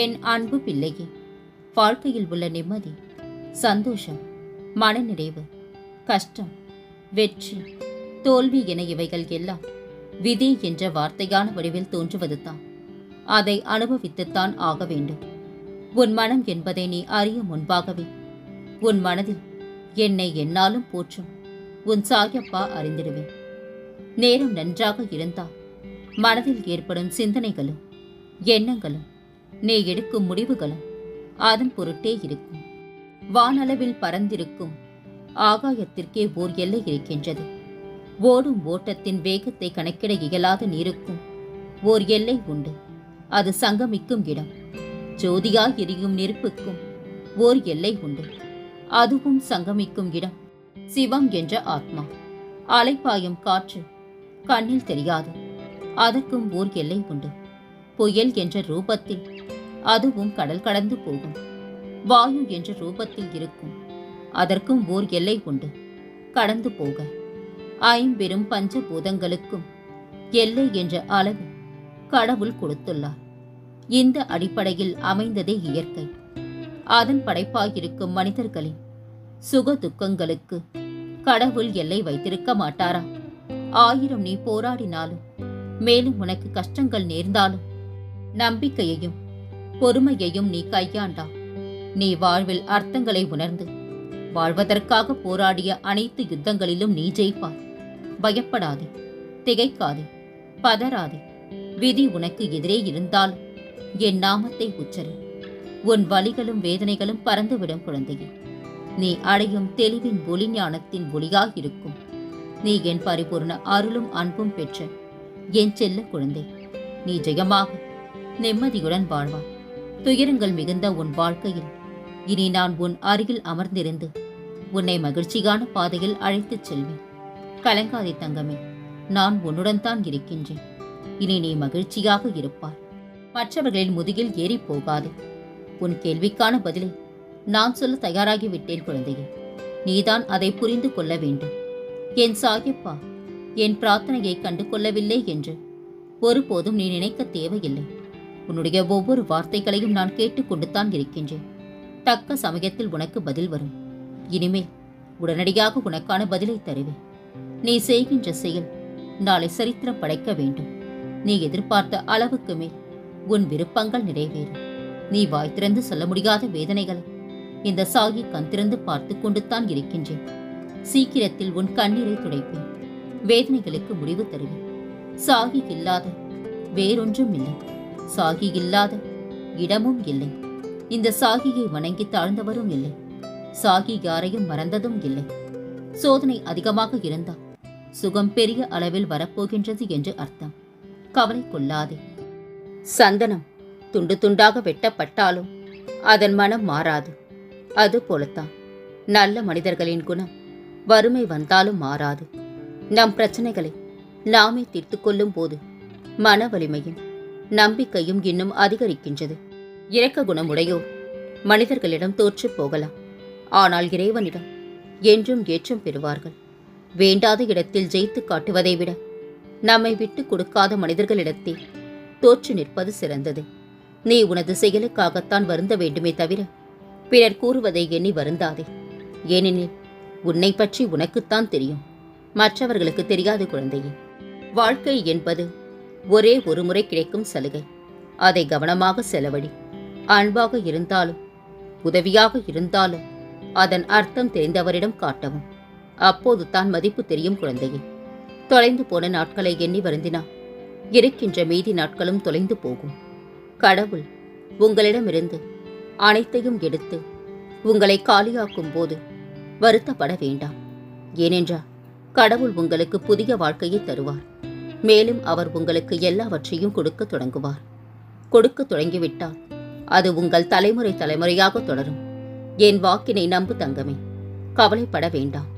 என் அன்பு பிள்ளையே வாழ்க்கையில் உள்ள நிம்மதி சந்தோஷம் மனநிறைவு கஷ்டம் வெற்றி தோல்வி என இவைகள் எல்லாம் விதி என்ற வார்த்தையான வடிவில் தோன்றுவதுதான். அதை அனுபவித்துத்தான் ஆக வேண்டும். உன் மனம் என்பதை நீ அறிய முன்பாகவே உன் மனதில் என்னை என்னாலும் போற்றும் உன் சாயப்பா அறிந்திடுவேன். நேரம் நன்றாக இருந்தால் மனதில் ஏற்படும் சிந்தனைகளும் எண்ணங்களும் நீ எடுக்கும் முடிவுகளும் அதன் பொருட்டே இருக்கும். வானளவில் பறந்திருக்கும் ஆகாயத்திற்கே ஓர் எல்லை இருக்கின்றது. ஓடும் ஓட்டத்தின் வேகத்தை கணக்கிட இயலாத நீருக்கும் ஓர் எல்லை உண்டு. அது சங்கமிக்கும் இடம். ஜோதியாய் எரியும் நெருப்புக்கும் ஓர் எல்லை உண்டு. அதுவும் சங்கமிக்கும் இடம். சிவம் என்ற ஆத்மா. அலைப்பாயும் காற்று கண்ணில் தெரியாது. அதற்கும் ஓர் எல்லை உண்டு. புயல் என்ற ரூபத்தில் அதுவும் கடல் கடந்து போகும். வாயு என்ற ரூபத்தில் இருக்கும். அதற்கும் ஓர் எல்லை உண்டு. கடந்து போக. ஐம்பெரும் பஞ்சபூதங்களுக்கும் எல்லை என்ற அளவு கடவுள் கொடுத்துள்ளார். இந்த அடிப்படையில் அமைந்ததே இயற்கை. அதன் படைப்பாயிருக்கும் மனிதர்களின் சுக துக்கங்களுக்கு கடவுள் எல்லை வைத்திருக்க மாட்டாரா? ஆயிரம் நீ போராடினாலும் மேலும் உனக்கு கஷ்டங்கள் நேர்ந்தாலும் நம்பிக்கையையும் பொறுமையையும் நீ கையாண்டா. நீ வாழ்வில் அர்த்தங்களை உணர்ந்து வாழ்வதற்காக போராடிய அனைத்து யுத்தங்களிலும் நீ ஜெயிப்பாய். பயப்படாதே திகைக்காதே பதறாதே. விதி உனக்கு எதிரே இருந்தால் என் நாமத்தை உச்சரி. உன் வலிகளும் வேதனைகளும் பறந்துவிடும் குழந்தையே. நீ அடையும் தெளிவின் ஒளி ஞானத்தின் ஒளியாயிருக்கும் நீ என் பரிபூர்ண அருளும் அன்பும் பெற்ற என் செல்ல குழந்தை. நீ ஜெயமாக நிம்மதியுடன் வாழ்வாய். துயரங்கள் மிகுந்த உன் வாழ்க்கையில். இனி நான் உன் அருகில் அமர்ந்திருந்து உன்னை மகிழ்ச்சியான பாதையில் அழைத்துச் செல்வேன். கலங்காதே தங்கமே நான் உன்னுடன் தான் இருக்கின்றேன். இனி நீ மகிழ்ச்சியாக இருப்பாய். மற்றவர்களின் முதுகில் ஏறி போகாது. உன் கேள்விக்கான பதிலை நான் சொல்ல தயாராகி விட்டேன் குழந்தையே. நீதான் அதை புரிந்து கொள்ள வேண்டும். என் சாகிப்பா என் பிரார்த்தனையை கண்டு கொள்ளவில்லை என்று ஒருபோதும் நீ நினைக்க தேவையில்லை. உன்னுடைய ஒவ்வொரு வார்த்தைகளையும் நான் கேட்டுக்கொண்டுதான் இருக்கின்றேன். தக்க சமயத்தில் உனக்கு பதில் வரும். இனிமேல் உடனடியாக உனக்கான பதிலை தருவேன். நீ செய்கின்ற செயல் நாளை சரித்திரம் படைக்க வேண்டும். நீ எதிர்பார்த்த அளவுக்கு மேல் உன் விருப்பங்கள் நிறைவேறும். நீ வாய் திறந்து சொல்ல முடியாத வேதனைகளை இந்த சாகி கண் திறந்து பார்த்து கொண்டுத்தான் இருக்கின்றேன். சீக்கிரத்தில் உன் கண்ணீரை துடைப்பேன். வேதனைகளுக்கு முடிவு தருவேன். சாகி இல்லாத வேறொன்றும் இல்லை. சாகி இல்லாத இடமும் இல்லை. இந்த சாகியை வணங்கி தாழ்ந்தவரும் இல்லை. சாகி யாரையும் மறந்ததும் இல்லை. சோதனை அதிகமாக இருந்தால் சுகம் பெரிய அளவில் வரப்போகின்றது என்று அர்த்தம். கவலை கொள்ளாதே. சந்தனம் துண்டு துண்டாக வெட்டப்பட்டாலும் அதன் மனம் மாறாது. அது போலத்தான். நல்ல மனிதர்களின் குணம் வறுமை வந்தாலும் மாறாது. நம் பிரச்சனைகளை நாமே தீர்த்து கொள்ளும் போது மன வலிமையும் நம்பிக்கையும் இன்னும் அதிகரிக்கின்றது. இரக்க குணமுடையோர் மனிதர்களிடம் தோற்று போகலாம். ஆனால் இறைவனிடம் என்றும் ஏற்றம் பெறுவார்கள். வேண்டாத இடத்தில் ஜெயித்து காட்டுவதை விட நம்மை விட்டு கொடுக்காத மனிதர்களிடத்தே தோற்று நிற்பது சிறந்தது. நீ உனது செயலுக்காகத்தான் வருந்த வேண்டுமே தவிர பிறர் கூறுவதை எண்ணி வருந்தாதே. ஏனெனில் உன்னை பற்றி உனக்குத்தான் தெரியும். மற்றவர்களுக்கு தெரியாது குழந்தையே. வாழ்க்கை என்பது ஒரே ஒரு முறை கிடைக்கும் சலுகை. அதை கவனமாக செலவழி. அன்பாக இருந்தாலும் உதவியாக இருந்தாலும் அதன் அர்த்தம் தெரிந்தவரிடம் காட்டவும். அப்போது தான் மதிப்பு தெரியும் குழந்தையே. தொலைந்து போன நாட்களை எண்ணி வருந்தினா இருக்கின்ற மீதி நாட்களும் தொலைந்து போகும். கடவுள் உங்களிடமிருந்து அனைத்தையும் எடுத்து உங்களை காலியாக்கும் போது வருத்தப்பட வேண்டாம். ஏனென்றால் கடவுள் உங்களுக்கு புதிய வாழ்க்கையை தருவார். மேலும் அவர் உங்களுக்கு எல்லாவற்றையும் கொடுக்க தொடங்குவார். கொடுக்க தொடங்கிவிட்டால் அது உங்கள் தலைமுறை தலைமுறையாக தொடரும். என் வாக்கினை நம்பு தங்கமே. கவலைப்பட வேண்டாம்.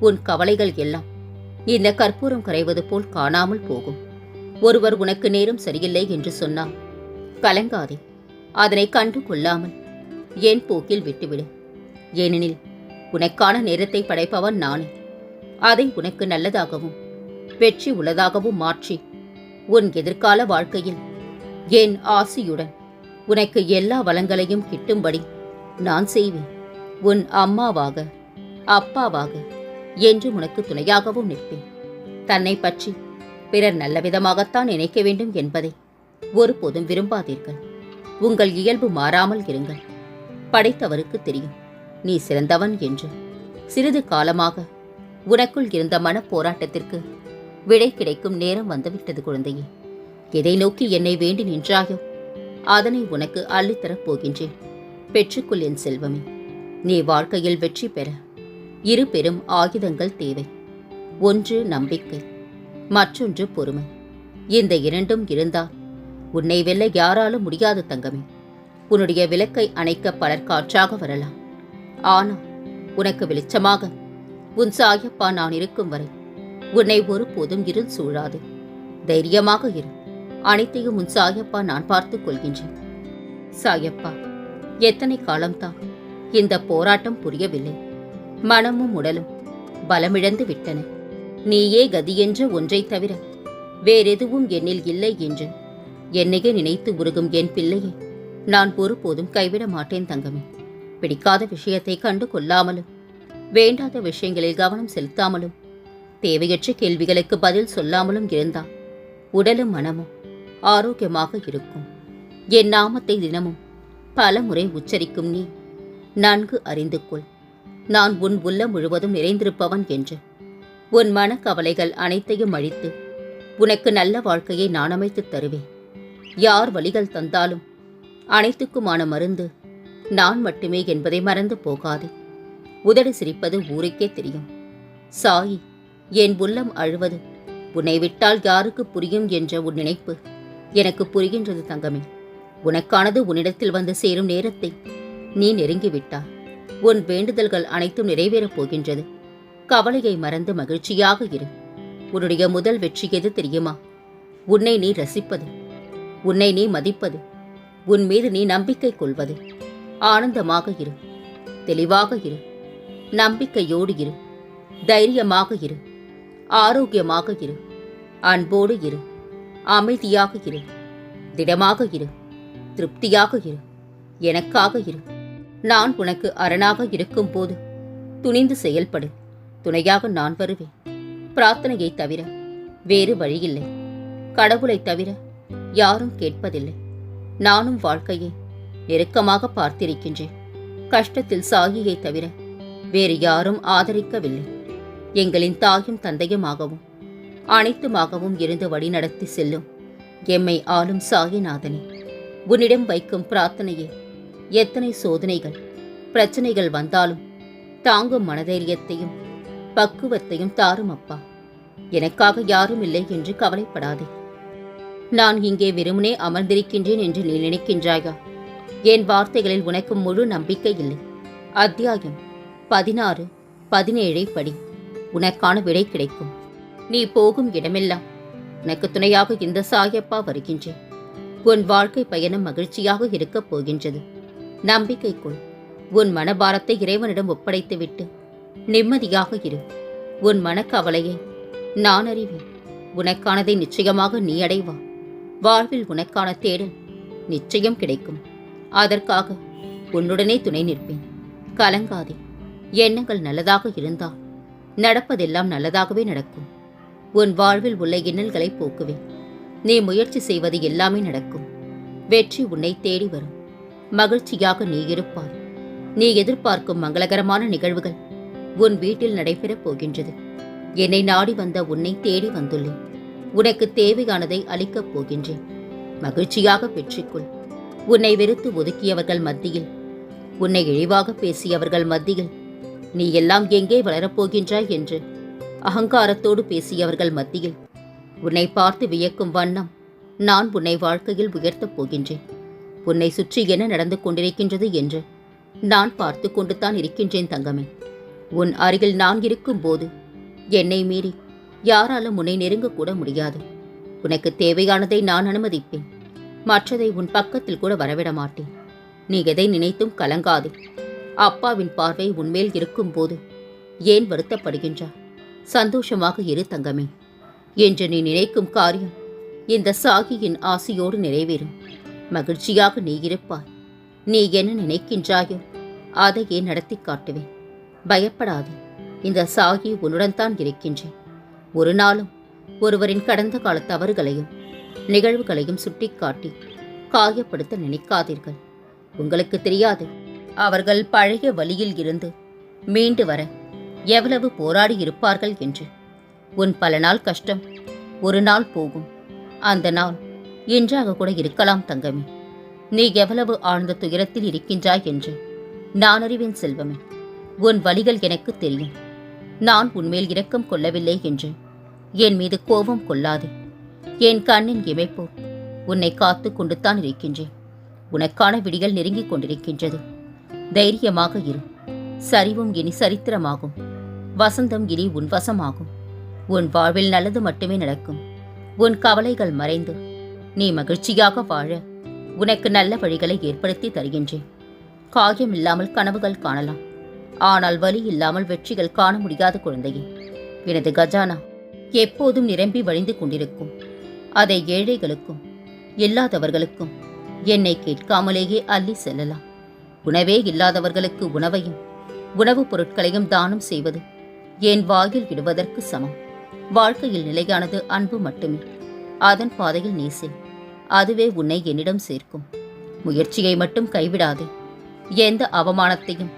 உன் கவலைகள் எல்லாம் இந்த கற்பூரம் கரைவது போல் காணாமல் போகும். ஒருவர் உனக்கு நேரம் சரியில்லை என்று சொன்னால் கலங்காதே. அதனை கண்டு கொள்ளாமல் என் போக்கில் விட்டுவிடு. ஏனெனில் உனக்கான நேரத்தை படைப்பவன் நானே. அதை உனக்கு நல்லதாகவும் வெற்றி உள்ளதாகவும் மாற்றி. உன் எதிர்கால வாழ்க்கையில் என் ஆசியுடன் உனக்கு எல்லா வளங்களையும் கிட்டும்படி நான் செய்வேன். உன் அம்மாவாக அப்பாவாக என்று உனக்கு துணையாகவும் நிற்பேன். தன்னை பற்றி பிறர் நல்ல விதமாகத்தான் நினைக்க வேண்டும் என்பதை ஒருபோதும் விரும்பாதீர்கள். உங்கள் இயல்பு மாறாமல் இருங்கள். படைத்தவருக்கு தெரியும். நீ சிறந்தவன் என்று. சிறிது காலமாக உனக்குள் இருந்த மனப் போராட்டத்திற்கு விடை கிடைக்கும் நேரம் வந்துவிட்டது குழந்தையே. எதை நோக்கி என்னை வேண்டி நின்றாயோ அதனை உனக்கு அள்ளித்தரப் போகின்றேன். பெற்றுக்கொள் என் செல்வமே. நீ வாழ்க்கையில் வெற்றி பெற. இரு பெரும் ஆயுதங்கள் தேவை. ஒன்று நம்பிக்கை மற்றொன்று பொறுமை. இந்த இரண்டும் இருந்தால் உன்னை வெல்ல யாராலும் முடியாது தங்கமே. உன்னுடைய விளக்கை அணைக்க பலர் காற்றாக வரலாம். ஆனால் உனக்கு வெளிச்சமாக உன் சாயப்பா நான் இருக்கும் வரை உன்னை ஒருபோதும் இருள் சூழாது. தைரியமாக இரு. அனைத்தையும் உன் சாயப்பா நான் பார்த்துக் கொள்கின்றேன். சாயப்பா எத்தனை காலம்தான் இந்த போராட்டம் புரியவில்லை. மனமும் உடலும் பலமிழந்து விட்டன. நீயே கதி என்ற ஒன்றைத் தவிர வேறெதுவும் என்னில் இல்லை என்று என்னையே நினைத்து உருகும் என் பிள்ளையை நான் ஒருபோதும் கைவிட மாட்டேன் தங்கமே. பிடிக்காத விஷயத்தை கண்டு கொள்ளாமலும் வேண்டாத விஷயங்களில் கவனம் செலுத்தாமலும் தேவையற்ற கேள்விகளுக்கு பதில் சொல்லாமலும் இருந்தால் உடலும் மனமும் ஆரோக்கியமாக இருக்கும். என் நாமத்தை தினமும் பல முறை உச்சரிக்கும் நீ நன்கு அறிந்து கொள். நான் உன் உள்ளம் முழுவதும் நிறைந்திருப்பவன் என்று. உன் மனக்கவலைகள் அனைத்தையும் அழித்து உனக்கு நல்ல வாழ்க்கையை நான் அமைத்துத் தருவேன். யார் வழிகள் தந்தாலும் அனைத்துக்குமான மருந்து நான் மட்டுமே என்பதை மறந்து போகாதே. உதடு சிரிப்பது ஊருக்கே தெரியும். சாயி என் உள்ளம் அழுவது. உன்னை விட்டால் யாருக்கு புரியும் என்ற உன் நினைப்பு. எனக்கு புரிகின்றது தங்கமே. உனக்கானது உன்னிடத்தில் வந்து சேரும் நேரத்தை நீ நெருங்கிவிட்டாய். உன் வேண்டுதல்கள் அனைத்தும் நிறைவேறப் போகின்றது. கவலையை மறந்து மகிழ்ச்சியாக இரு. உன்னுடைய முதல் வெற்றி எது தெரியுமா? உன்னை நீ ரசிப்பது. உன்னை நீ மதிப்பது. உன் மீது நீ நம்பிக்கை கொள்வது. ஆனந்தமாக இரு. தெளிவாக இரு. நம்பிக்கையோடு இரு. தைரியமாக இரு. ஆரோக்கியமாக இரு. அன்போடு இரு. அமைதியாக இரு. திடமாக இரு. திருப்தியாக இரு. எனக்காக இரு. நான் உனக்கு அரணாக இருக்கும்போது துணிந்து செயல்படு. துணையாக நான் வருவேன். பிரார்த்தனையை தவிர வேறு வழியில்லை. கடவுளை தவிர யாரும் கேட்பதில்லை. நானும் வாழ்க்கையை நெருக்கமாக பார்த்திருக்கின்றேன். கஷ்டத்தில் சாகியை தவிர வேறு யாரும் ஆதரிக்கவில்லை. எங்களின் தாயும் தந்தையுமாகவும் அனைத்துமாகவும் இருந்து வழிநடத்தி செல்லும் எம்மை ஆளும் சாயிநாதனே. உன்னிடம் வைக்கும் பிரார்த்தனையே எத்தனை சோதனைகள் பிரச்சனைகள் வந்தாலும் தாங்கும் மனதைரியத்தையும் பக்குவத்தையும் தாரும் அப்பா எனக்காக யாரும் இல்லை என்று கவலைப்படாதே. நான் இங்கே வெறுமனே அமர்ந்திருக்கின்றேன் என்று நீ நினைக்கின்றாயா? என் வார்த்தைகளில் உனக்கு முழு நம்பிக்கை இல்லை. அத்தியாயம் பதினாறு பதினேழை படி. உனக்கான விடை கிடைக்கும். நீ போகும் இடமெல்லாம் உனக்கு துணையாக இந்த சாயப்பா வருகின்றேன். உன் வாழ்க்கை பயணம் மகிழ்ச்சியாக இருக்கப் போகின்றது. நம்பிக்கை கொள். உன் மனபாரத்தை இறைவனிடம் ஒப்படைத்துவிட்டு நிம்மதியாக இரு. உன் மனக்கவலையை நான் அறிவேன். உனக்கானதை நிச்சயமாக நீ அடைவா. வாழ்வில் உனக்கான தேடல் நிச்சயம் கிடைக்கும். அதற்காக உன்னுடனே துணை நிற்பேன். கலங்காதே. எண்ணங்கள் நல்லதாக இருந்தால் நடப்பதெல்லாம் நல்லதாகவே நடக்கும். உன் வாழ்வில் உள்ள இன்னல்களை போக்குவேன். நீ முயற்சி செய்வது எல்லாமே நடக்கும். வெற்றி உன்னை தேடி வரும். மகிழ்ச்சியாக நீ இருப்பாய். நீ எதிர்பார்க்கும் மங்களகரமான நிகழ்வுகள் உன் வீட்டில் நடைபெறப் போகின்றது. என்னை நாடி வந்த உன்னை தேடி வந்துள்ளேன். உனக்கு தேவையானதை அளிக்கப் போகின்றேன். மகிழ்ச்சியாக பெற்றுக்கொள். உன்னை வெறுத்து ஒதுக்கியவர்கள் மத்தியில் உன்னை இழிவாக பேசியவர்கள் மத்தியில் நீ எல்லாம் எங்கே வளரப்போகின்றாய் என்று அகங்காரத்தோடு பேசியவர்கள் மத்தியில் உன்னை பார்த்து வியக்கும் வண்ணம் நான் உன்னை வாழ்க்கையில் உயர்த்தப் போகின்றேன். உன்னை சுற்றி என்ன நடந்து கொண்டிருக்கின்றது என்று நான் பார்த்து கொண்டு தான் இருக்கின்றேன் தங்கமே. உன் அருகில் நான் இருக்கும்போது என்னை மீறி யாராலும் உன்னை நெருங்கக்கூட முடியாது. உனக்கு தேவையானதை நான் அனுமதிப்பேன். மற்றதை உன் பக்கத்தில் கூட வரவிட மாட்டேன். நீ எதை நினைத்தும் கலங்காதே. அப்பாவின் பார்வை உன்மேல் இருக்கும்போது ஏன் வருத்தப்படுகின்றார் சந்தோஷமாக இரு தங்கமே. என்று நீ நினைக்கும் காரியம் இந்த சாகியின் ஆசையோடு நிறைவேறும். மகிழ்ச்சியாக நீ இருப்பாய். நீ என்ன நினைக்கின்றாயோ அதையே நடத்தி காட்டுவேன். பயப்படாதே. இந்த சாகி உன்னுடன் தான் இருக்கின்றேன். ஒரு நாளும் ஒருவரின் கடந்த கால தவறுகளையும் நிகழ்வுகளையும் சுட்டிக்காட்டி காயப்படுத்த நினைக்காதீர்கள். உங்களுக்கு தெரியாது அவர்கள் பழைய வழியில் இருந்து மீண்டு வர எவ்வளவு போராடி இருப்பார்கள் என்று. உன் பல நாள் கஷ்டம் ஒரு நாள் போகும். அந்த நாள் இன்றாக கூட இருக்கலாம் தங்கமே. நீ எவ்வளவு ஆழ்ந்த துயரத்தில் இருக்கின்றாய் என்று நான் அறிவேன் செல்வமே. உன் வழிகள் எனக்கு தெரியும். நான் உன்மேல் இரக்கம் கொள்ளவில்லை என்று. என் மீது கோபம் கொள்ளாதே. என் கண்ணின் இமைப்போர் உன்னை காத்து கொண்டுத்தான் இருக்கின்றேன். உனக்கான விடிகள் நெருங்கிக் கொண்டிருக்கின்றது. தைரியமாக இரு. சரிவும் இனி சரித்திரமாகும். வசந்தம் இனி உன் வசமாகும். உன் வாழ்வில் நல்லது மட்டுமே நடக்கும். உன் கவலைகள் மறைந்து நீ மகிழ்ச்சியாக வாழ உனக்கு நல்ல வழிகளை ஏற்படுத்தி தருகின்றேன். காயம் இல்லாமல் கனவுகள் காணலாம். ஆனால் வலி இல்லாமல் வெற்றிகள் காண முடியாத குழந்தையே எனது கஜானா எப்போதும் நிரம்பி வழிந்து கொண்டிருக்கும். அதை ஏழைகளுக்கும் இல்லாதவர்களுக்கும் என்னை கேட்காமலேயே அள்ளி செல்லலாம். உணவே இல்லாதவர்களுக்கு உணவையும் உணவுப் பொருட்களையும் தானம் செய்வது என் வாயில் இடுவதற்கு சமம்? வாழ்க்கையில் நிலையானது அன்பு மட்டுமே. அதன் பாதையில் நீ அதுவே உன்னை என்னிடம் சேர்க்கும். முயற்சியை மட்டும் கைவிடாதே. எந்த அவமானத்தையும்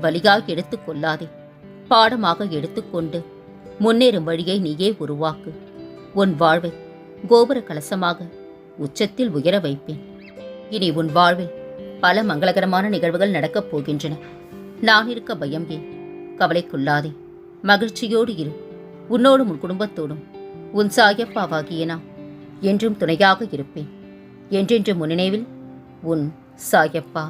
வழியாக எடுத்துக்கொள்ளாதே பாடமாக எடுத்துக்கொண்டு முன்னேறும் வழியை நீயே உருவாக்கு. உன் வாழ்வை கோபுர கலசமாக உச்சத்தில் உயர வைப்பேன். இனி உன் வாழ்வில் பல மங்களகரமான நிகழ்வுகள் நடக்கப் போகின்றன. நான் இருக்க பயம் ஏன்? கவலைக்குள்ளாதே. மகிழ்ச்சியோடு இரு. உன்னோடும் உன் குடும்பத்தோடும். உன் சாயப்பாவாகிய நான் என்றும் துணையாக இருப்பேன். என்றென்றும் உன் நினைவில் உன் சாயப்பா.